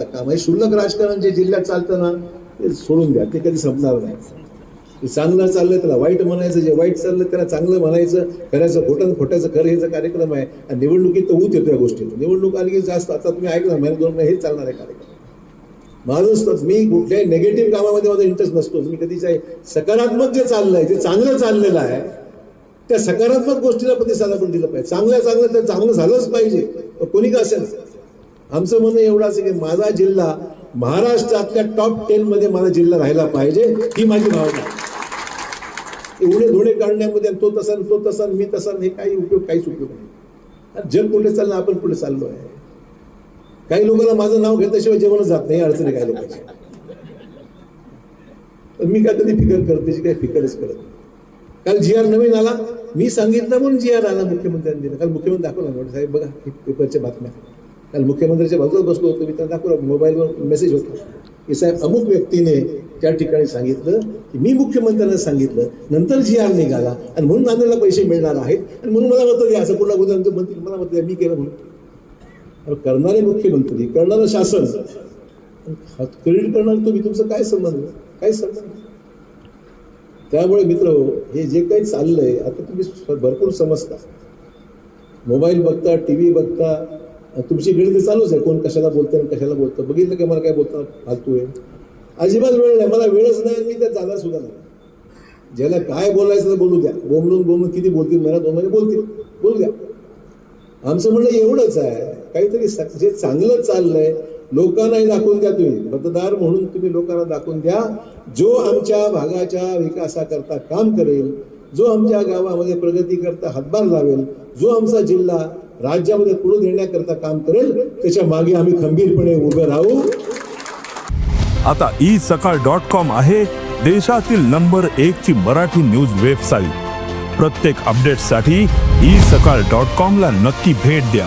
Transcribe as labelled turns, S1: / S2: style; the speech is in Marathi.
S1: काम आहे. शुल्लक राजकारण जे जिल्ह्यात चालतं ना ते सोडून द्या. ते कधी संपणार नाही. चांगलं चाललंय त्याला वाईट म्हणायचं जे वाईट चाललंय त्याला चांगलं म्हणायचं खऱ्याचं खोटं खोट्याचं खरं हेचा कार्यक्रम आहे. आणि निवडणुकीत तर होत येतो या गोष्टी निवडणूक आली की जास्त आता तुम्ही ऐकलं महिना दोन महिने हेच चालणार आहे कार्यक्रम. माझं मी कुठल्याही नेगेटिव्ह कामामध्ये माझा इंटरेस्ट नसतो. मी कधीच आहे. सकारात्मक जे चाललंय जे चांगलं चाललेलं आहे त्या सकारात्मक गोष्टीला प्रतिसाद आपण दिलं पाहिजे. चांगल्या चांगलं तर चांगलं झालंच पाहिजे. कोणी का असेल? आमचं म्हणणं एवढं आहे की माझा जिल्हा महाराष्ट्रातल्या टॉप टेन मध्ये माझा जिल्हा राहिला पाहिजे ही माझी भावना आहे. एवढे धुळे काढण्यामध्ये तो तसा तो तसा मी तसा हे काही उपयोग काहीच उपयोग नाही. जग पुढे चाललं आपण पुढे चाललो आहे काही लोकांना माझं नाव घेतल्याशिवाय जेवणच जात नाही अडचणी काही लोकांची. पण मी काय कधी फिकर करते काही फिकरच करत नाही. काल जी आर नवीन आला. मी सांगितलं म्हणून जी आर आला मुख्यमंत्र्यांनी. दिला काल मुख्यमंत्री दाखवला साहेब बघा पेपरच्या बातम्या. काल मुख्यमंत्र्यांच्या बाजूला बसलो होतो मी त्यांना दाखवला मोबाईलवर मेसेज होता. की साहेब अमुक व्यक्तीने त्या ठिकाणी सांगितलं की मी मुख्यमंत्र्यांना सांगितलं नंतर जी आर निघाला आणि म्हणून नांदेडला पैसे मिळणार आहेत आणि म्हणून मला मत द्या असं कुठला उद्या मंत्री मला मत द्या मी केलं म्हणून. करणारे मुख्यमंत्री करणारं शासन क्रेडिट करणार तुम्ही तुमचं काय संबंध? काय संबंध? त्यामुळे मित्र हे जे काही चाललंय आता तुम्ही भरपूर समजता. मोबाईल बघता टी व्ही बघता तुमची गणित चालूच आहे कोण कशाला बोलतं आणि कशाला बोलतं बघितलं की मला काय बोलतं फालतू आहे अजिबात वेळ नाही मला वेळच नाही मी त्यात जाणार सुद्धा नाही. ज्याला काय बोलायचं तर बोलू द्या. बोंबलून बोंबलून किती बोलतील? मला दोन महिने बोलतील. बोलू द्या. आमचं म्हणणं एवढंच आहे काहीतरी जे चांगलं चाललंय लोकांनाही दाखवून द्या तुम्ही. मतदार म्हणून तुम्ही लोकांना दाखवून द्या. जो आमच्या भागाच्या विकासाकरता काम करेल जो आमच्या गावामध्ये प्रगती करता हातभार लावेल जो आमचा जिल्हा राज्यामध्ये पुढे देण्याकरता काम करेल त्याच्यामागे आम्ही खंबीरपणे उभे राहू.
S2: आता ई सकाळ डॉट कॉम आहे देशातील नंबर एक ची मराठी न्यूज वेबसाईट प्रत्येक अपडेटसाठी ई सकाळ डॉट कॉम ला नक्की भेट द्या.